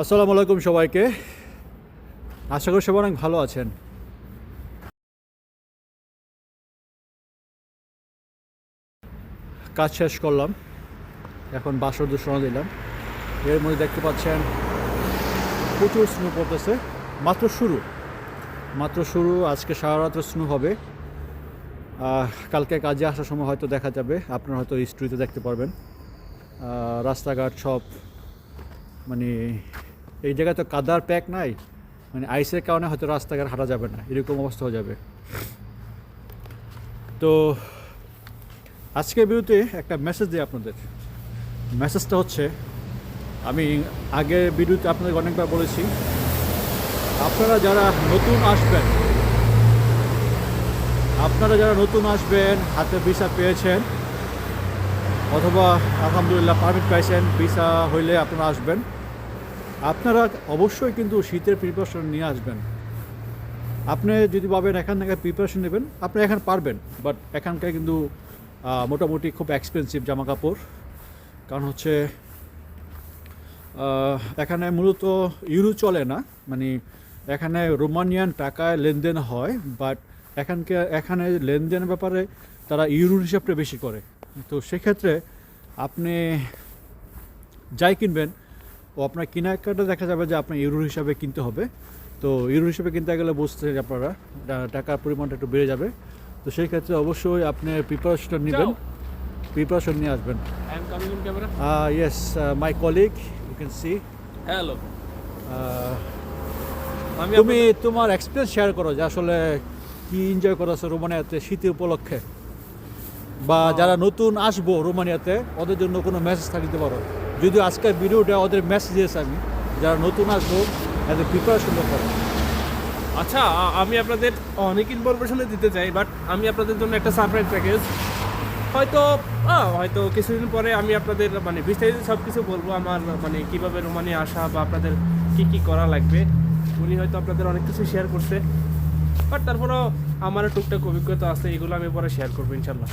আসসালামু আলাইকুম সবাইকে। আশা করি সবাই অনেক ভালো আছেন। কাজ শেষ করলাম। এখন বাসর দূষণ দিলাম। এর মধ্যে দেখতে পাচ্ছেন, প্রচুর স্নো পড়তেছে। মাত্র শুরু। মাত্র শুরু, আজকে সারা রাত্র স্নো হবে। কালকে কাজে আসার সময় হয়তো দেখা যাবে। আপনারা হয়তো স্ট্রিতে দেখতে পারবেন। রাস্তাঘাট সব মানে এই জায়গায় তো কাদার প্যাক নাই মানে আইসের কারণে হয়তো রাস্তাঘাট হাঁটা যাবে না, এরকম অবস্থা হয়ে যাবে। তো আজকের বিরুদ্ধে একটা মেসেজ দিই আপনাদের। মেসেজটা হচ্ছে, আমি আগের ভিডিওতে আপনাদের অনেকবার বলেছি, আপনারা যারা নতুন আসবেন, আপনারা যারা নতুন আসবেন, হাতে ভিসা পেয়েছেন, অথবা আলহামদুলিল্লাহ পারমিট পাইছেন ভিসা হইলে আপনারা আসবেন। আপনারা অবশ্যই কিন্তু শীতের প্রিপারেশন নিয়ে আসবেন। আপনি যদি ভাবেন এখান থেকে প্রিপারেশন নেবেন, আপনি এখানে পারবেন বাট এখানকার কিন্তু মোটামুটি খুব এক্সপেন্সিভ জামা কাপড় কারণ হচ্ছে এখানে মূলত ইউরো চলে না মানে এখানে রোমানিয়ান টাকায় লেনদেন হয় বাট এখানকে, এখানে লেনদেনের ব্যাপারে তারা ইউরো হিসাবটা বেশি করে। তো সেক্ষেত্রে আপনি যাই কিনবেন আপনার কেনাকাটা দেখা যাবে যে আপনার ইউরো হিসাবে কিনতে হবে। তো ইউরো হিসাবে কিনতে গেলে বুঝতে আপনারা টাকার পরিমাণটা একটু বেড়ে যাবে। তো সেই ক্ষেত্রে অবশ্যই আপনি প্রিপারেশনটা নেবেন। প্রিপারেশন নিয়ে আসবেন. Yes my colleague you can see hello তুমি তোমার এক্সপিরিয়েন্স শেয়ার করো যে আসলে কি এনজয় করেছ রোমানিয়াতে শীতের উপলক্ষে। বা যারা নতুন আসব রোমানিয়াতে ওদের জন্য কোনো মেসেজ থাকতে পারো। যদি আজকের ভিডিওটা ওদের মেসেজ দিয়েছে আমি, যারা নতুন আসব, এদের প্রিপারেশন করো। আচ্ছা আমি আপনাদের অনেক ইনফরমেশনে দিতে চাই বাট আমি আপনাদের জন্য একটা সারপ্রাইজ প্যাকেজ হয়তো হয়তো কিছুদিন পরে আমি আপনাদের মানে বিস্তারিত সব কিছু বলব, আমার মানে কীভাবে রোমানিয়া আসা বা আপনাদের কি কি করা লাগবে। উনি হয়তো আপনাদের অনেক কিছু শেয়ার করছে বাট তারপরেও আমার টুকটাক অভিজ্ঞতা আছে, এগুলো আমি পরে শেয়ার করব, ইনশাল্লাহ।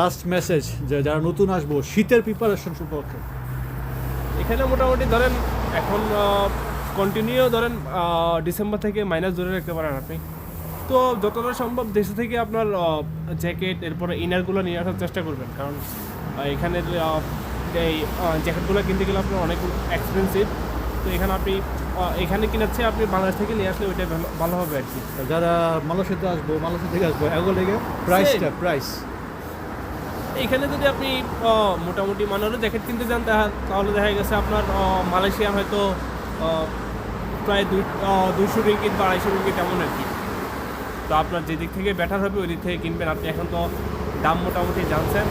লাস্ট মেসেজ যে যারা নতুন আসব শীতের প্রিপারেশন সম্পর্কে। এখানে মোটামুটি ধরেন এখন কন্টিনিউ ধরেন ডিসেম্বর থেকে মাইনাস ধরে রাখতে পারেন আপনি। তো যতটা সম্ভব দেশে থেকে আপনার জ্যাকেট এরপরে ইনারগুলো নিয়ে আসার চেষ্টা করবেন। কারণ এখানে এই জ্যাকেটগুলো কিনতে গেলে আপনার অনেক এক্সপেন্সিভ তো এখানে আপনি এখানে কিনাচ্ছে আপনি বাংলাদেশ থেকে নিয়ে আসলে ওইটা ভালো হবে আর কি। যারা মালয়েশিয়াতে আসব মালয়েশিয়া থেকে আসব এগুলো প্রাইসটা প্রাইস এখানে যদি আপনি মোটামুটি মানেরও জ্যাকেট কিনতে যান তাহলে দেখা গেছে আপনার মালয়েশিয়া হয়তো প্রায় দুই দুইশো রিঙ্গিট বা আড়াইশো রিঙ্গিট এমন আর কি। তো আপনার যেদিক থেকে বেটার হবে, ওই দিক থেকে কিনবেন। আপনি এখন তো দাম মোটামুটি জানছেন।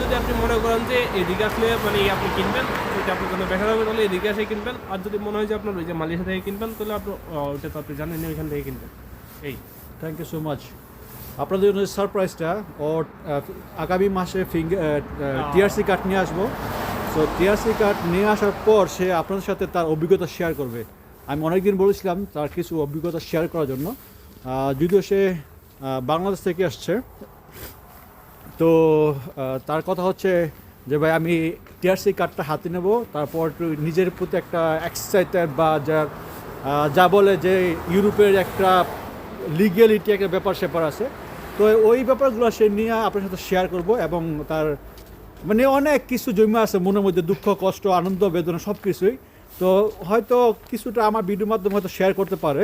যদি আপনি মনে করেন যে এদিকে আসলে মানে আপনি কিনবেন, যদি আপনার জন্য বেটার হবে, তাহলে এদিকে এসে কিনবেন। আর যদি মনে হয় যে আপনার ওই যে মালয়েশিয়া থেকে কিনবেন, তাহলে আপনি ওইটা তো আপনি জানেন ওইখান থেকে কিনবেন। এই। থ্যাংক ইউ সো মাচ আপনাদের জন্য সারপ্রাইজটা ও আগামী মাসে ফিঙ্গার টিআরসি কার্ড নিয়ে আসব। সো টিআরসি কার্ড নিয়ে আসার পর সে আপনাদের সাথে তার অভিজ্ঞতা শেয়ার করবে। আমি অনেকদিন বলেছিলাম তার কিছু অভিজ্ঞতা শেয়ার করার জন্য। যদিও সে বাংলাদেশ থেকে আসছে। তো তার কথা হচ্ছে যে ভাই আমি টিআরসি কার্ডটা হাতে নেব। তারপর একটু নিজের প্রতি একটা এক্সাইটেড বা যা আহ, যা বলে যে ইউরোপের একটা লিগ্যালিটি একটা ব্যাপার স্যাপার আছে। তো ওই ব্যাপারগুলো সে নিয়ে আপনার সাথে শেয়ার করব এবং তার মানে অনেক কিছু জমে আছে মনের মধ্যে দুঃখ, কষ্ট, আনন্দ, বেদনা সব কিছুই তো হয়তো কিছুটা আমার ভিডিওর মাধ্যমে হয়তো শেয়ার করতে পারে।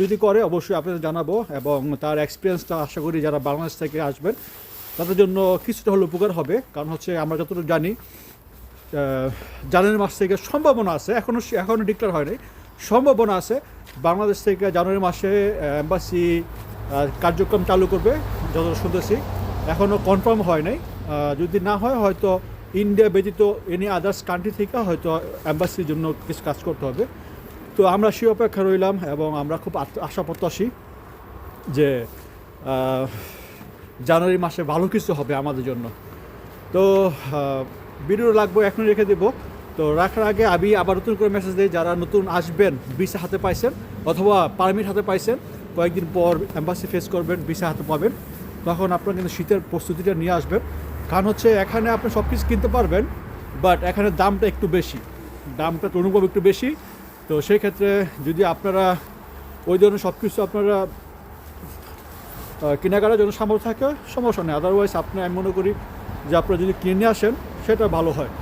যদি করে অবশ্যই আপনাদের জানাব এবং তার এক্সপিরিয়েন্সটা আশা করি যারা বাংলাদেশ থেকে আসবেন, তাদের জন্য কিছুটা হলে উপকার হবে। কারণ হচ্ছে আমরা যতটুকু জানি জানুয়ারি মাস থেকে সম্ভাবনা আছে এখনও এখনও ডিক্লেয়ার হয়নি। সম্ভাবনা আছে, বাংলাদেশ থেকে জানুয়ারি মাসে এম্বাসি কার্যক্রম চালু করবে যত শুনতেছি। এখনও কনফার্ম হয় নাই। যদি না হয়, হয়তো ইন্ডিয়া ব্যতীত এনি আদার্স কান্ট্রি থেকে হয়তো এম্বাসির জন্য কিছু কাজ করতে হবে। তো আমরা সে অপেক্ষা রইলাম এবং আমরা খুব আশা প্রত্যাশী যে জানুয়ারি মাসে ভালো কিছু হবে আমাদের জন্য। তো ভিডিও লাগবে এখন রেখে দেবো। তো রাখার আগে আমি আবার নতুন করে মেসেজ দিই, যারা নতুন আসবেন ভিসা হাতে পাইছেন অথবা পারমিট হাতে পাইছেন কয়েকদিন পর অ্যাম্বাসি ফেস করবেন, ভিসা হাতে পাবেন। তখন আপনারা কিন্তু শীতের প্রস্তুতিটা নিয়ে আসবেন। কারণ হচ্ছে এখানে আপনি সব কিছু কিনতে পারবেন বাট এখানে দামটা একটু বেশি। দামটা অনুভব একটু বেশি। তো সেই ক্ষেত্রে যদি আপনারা ওই ধরনের সব কিছু আপনারা কেনাকাটার জন্য সামর্থ্য থাকে, সমস্যা নেই। আদারওয়াইজ আপনি, আমি মনে করি যে আপনারা যদি কিনে আসেন, সেটা ভালো হয়।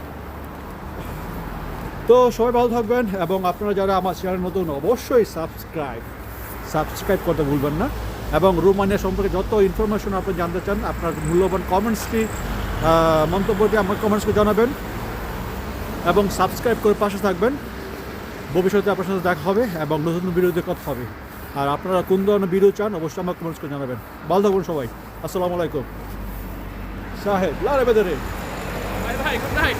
তো সবাই ভালো থাকবেন এবং আপনারা যারা আমার চ্যানেল নতুন, অবশ্যই সাবস্ক্রাইব সাবস্ক্রাইব করতে ভুলবেন না। এবং রোমানিয়া সম্পর্কে যত ইনফরমেশন আপনি জানতে চান, আপনার মূল্যবান কমেন্টসটি মন্তব্যটি আমার কমেন্টসকে জানাবেন এবং সাবস্ক্রাইব করে পাশে থাকবেন। ভবিষ্যতে আপনার সাথে দেখা হবে এবং নতুন ভিডিওতে কথা হবে। আর আপনারা কোন ধরনের ভিডিও চান, অবশ্যই আমার কমেন্টস করে জানাবেন। ভালো থাকুন সবাই। আসসালামু আলাইকুম। সাহেব, লারে বেদরে। ভাই ভাই গুড নাইট